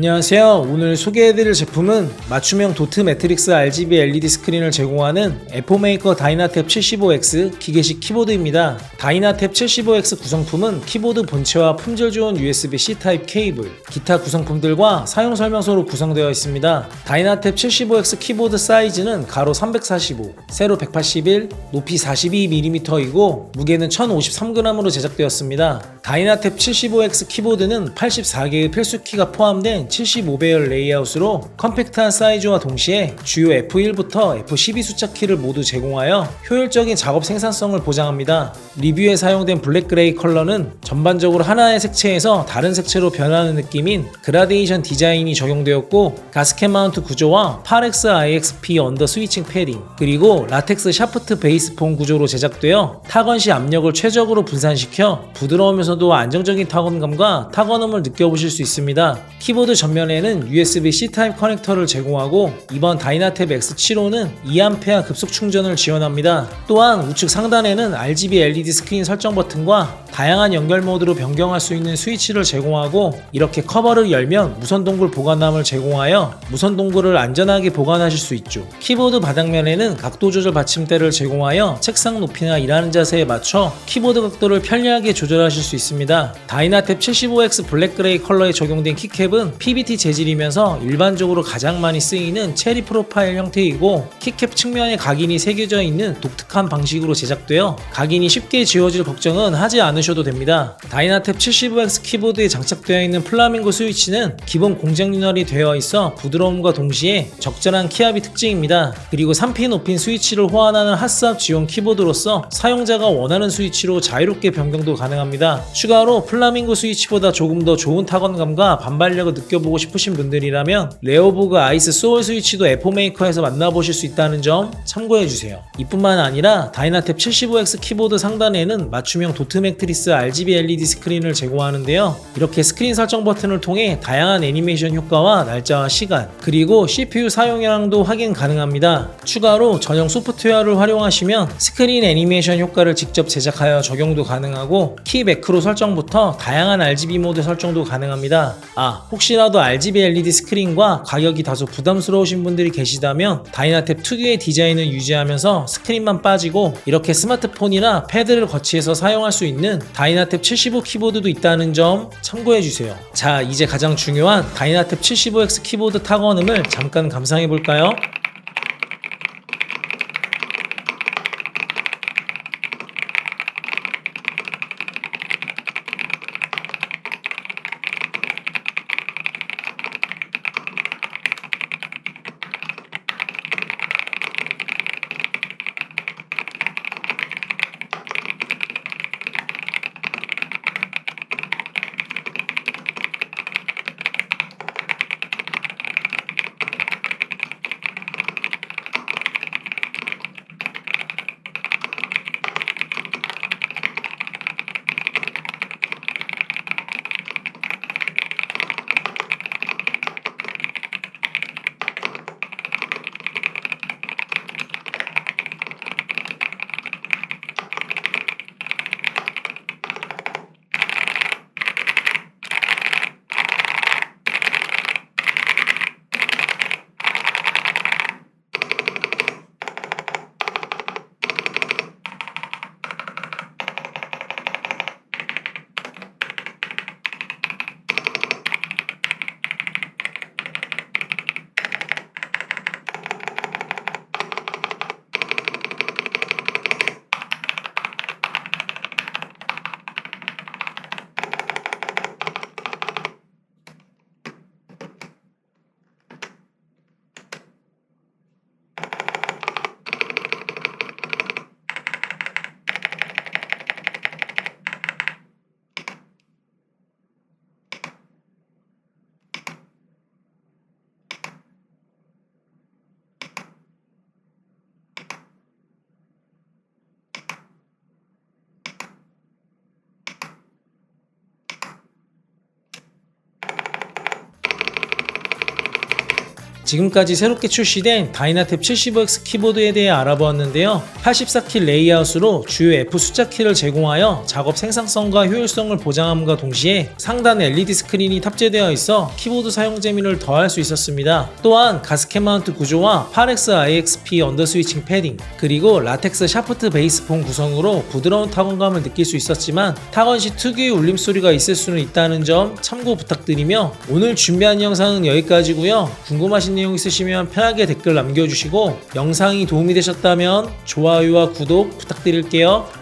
안녕하세요. 오늘 소개해드릴 제품은 맞춤형 도트 매트릭스 RGB LED 스크린을 제공하는 에포메이커 다이나탭 75X 기계식 키보드입니다. 다이나탭 75X 구성품은 키보드 본체와 품질 좋은 USB-C 타입 케이블, 기타 구성품들과 사용 설명서로 구성되어 있습니다. 다이나탭 75X 키보드 사이즈는 가로 345, 세로 181, 높이 42mm이고 무게는 1053g으로 제작되었습니다. 다이나탭 75X 키보드는 84개의 필수키가 포함된 75배열 레이아웃으로 컴팩트한 사이즈와 동시에 주요 F1부터 F12 숫자 키를 모두 제공하여 효율적인 작업 생산성을 보장합니다. 리뷰에 사용된 블랙 그레이 컬러는 전반적으로 하나의 색채에서 다른 색채로 변하는 느낌인 그라데이션 디자인이 적용되었고 가스켓 마운트 구조와 8X IXP 언더 스위칭 패딩 그리고 라텍스 샤프트 베이스 폼 구조로 제작되어 타건 시 압력을 최적으로 분산시켜 부드러우면서도 안정적인 타건감과 타건음을 느껴보실 수 있습니다. 키보드 전면에는 USB-C 타입 커넥터를 제공하고 이번 다이나탭 X75는 2A 급속 충전을 지원합니다. 또한 우측 상단에는 RGB LED 스크린 설정 버튼과 다양한 연결 모드로 변경할 수 있는 스위치를 제공하고 이렇게 커버를 열면 무선 동굴 보관함을 제공하여 무선 동굴을 안전하게 보관하실 수 있죠. 키보드 바닥면에는 각도 조절 받침대를 제공하여 책상 높이나 일하는 자세에 맞춰 키보드 각도를 편리하게 조절하실 수 있습니다. 다이나탭 75X 블랙 그레이 컬러에 적용된 키캡은 PBT 재질이면서 일반적으로 가장 많이 쓰이는 체리 프로파일 형태이고 키캡 측면에 각인이 새겨져 있는 독특한 방식으로 제작되어 각인이 쉽게 지워질 걱정은 하지 않으셔도 됩니다. 다이나탭 75X 키보드에 장착되어 있는 플라밍고 스위치는 기본 공정 윤활이 되어 있어 부드러움과 동시에 적절한 키압이 특징입니다. 그리고 3핀 5핀 스위치를 호환하는 핫스압 지원 키보드로서 사용자가 원하는 스위치로 자유롭게 변경도 가능합니다. 추가로 플라밍고 스위치보다 조금 더 좋은 타건감과 반발력을 느 껴보고 싶으신 분들이라면 레오보그 아이스 소울 스위치도 에포 메이커에서 만나보실 수 있다는 점 참고해주세요. 이뿐만 아니라 다이나탭 75X 키보드 상단에는 맞춤형 도트 매트리스 RGB LED 스크린을 제공하는데요. 이렇게 스크린 설정 버튼을 통해 다양한 애니메이션 효과와 날짜와 시간, 그리고 CPU 사용량도 확인 가능합니다. 추가로 전용 소프트웨어를 활용하시면 스크린 애니메이션 효과를 직접 제작하여 적용도 가능하고 키 매크로 설정부터 다양한 RGB 모드 설정도 가능합니다. 아, 혹시 라도 RGB LED 스크린과 가격이 다소 부담스러우신 분들이 계시다면 다이나탭 특유의 디자인을 유지하면서 스크린만 빠지고 이렇게 스마트폰이나 패드를 거치해서 사용할 수 있는 다이나탭 75 키보드도 있다는 점 참고해 주세요. 자, 이제 가장 중요한 다이나탭 75X 키보드 타건음을 잠깐 감상해 볼까요? 지금까지 새롭게 출시된 다이나탭 75X 키보드에 대해 알아보았는데요. 84키 레이아웃으로 주요 F 숫자 키를 제공하여 작업 생산성과 효율성을 보장함과 동시에 상단에 LED 스크린이 탑재되어 있어 키보드 사용 재미를 더할 수 있었습니다. 또한 가스켓 마운트 구조와 8X IXP 언더 스위칭 패딩 그리고 라텍스 샤프트 베이스 폼 구성으로 부드러운 타건감을 느낄 수 있었지만 타건 시 특유의 울림 소리가 있을 수는 있다는 점 참고 부탁드리며 오늘 준비한 영상은 여기까지고요. 궁금하신 내용 있으시면 편하게 댓글 남겨주시고 영상이 도움이 되셨다면 좋아요와 구독 부탁드릴게요.